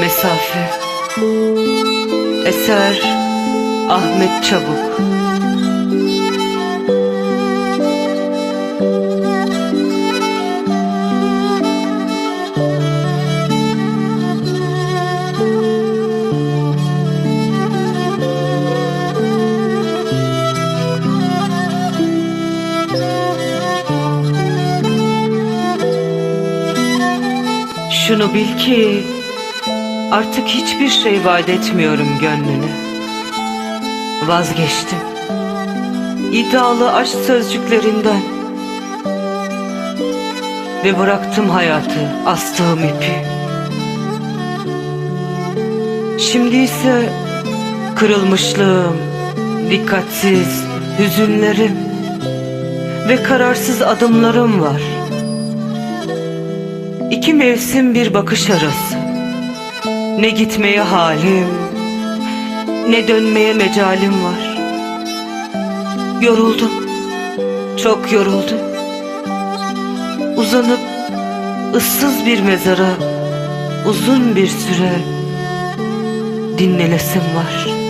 Mesafe. Eser Ahmet Çabuk Şunu bil ki artık hiçbir şey vaat etmiyorum gönlüne. Vazgeçtim. İddialı aşk sözcüklerinden. Ve bıraktım hayatı, astığım ipi. Şimdi ise kırılmışlığım, dikkatsiz, hüzünlerim ve kararsız adımlarım var. İki mevsim bir bakış arası. Ne gitmeye halim, ne dönmeye mecalim var. Yoruldum, çok yoruldum. Uzanıp ıssız bir mezara uzun bir süre dinlelesim var.''